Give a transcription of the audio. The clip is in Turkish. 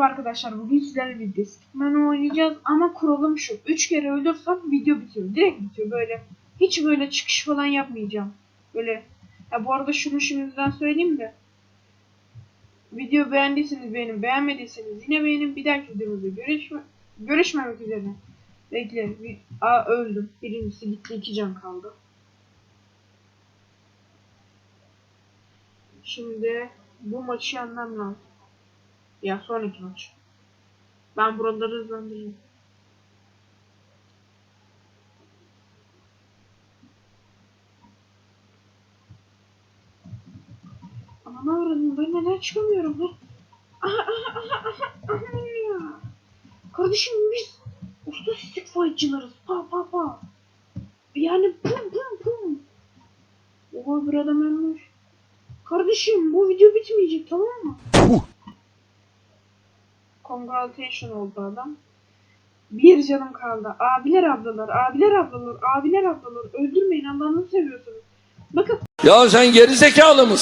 arkadaşlar bugün sizlerle birlikte Stickman oynayacağız ama kuralım şu. 3 kere öldürsem video bitiyor. Direkt bitiyor böyle. Hiç böyle çıkış falan yapmayacağım. Böyle. Ya bu arada şunu şimdiden söyleyeyim de. Video beğendiyseniz beğenin, beğenmediyseniz yine beğenin. Bir dahaki videomuzda görüşme, görüşmemek üzere. Bekle. Bir, aa öldüm. Birincisi gitti iki can kaldı. Şimdi bu maçı yenmem. Ya sonraki maç. Ben buraları hızlandırayım. Ama ne uğradım ben neden çıkamıyorum lan? Kardeşim biz usta stick fightçılarız. Pa pa pa. Yani pum pum pum. Oha bir adam ölmüş. Kardeşim bu video bitmeyecek tamam mı? Congratulation oldu adam. Bir canım kaldı. Abiler ablalar, abiler ablalar, abiler ablalar. Öldürmeyin Allah'ını seviyorsunuz. Bakın Ya sen geri zekalı mısın?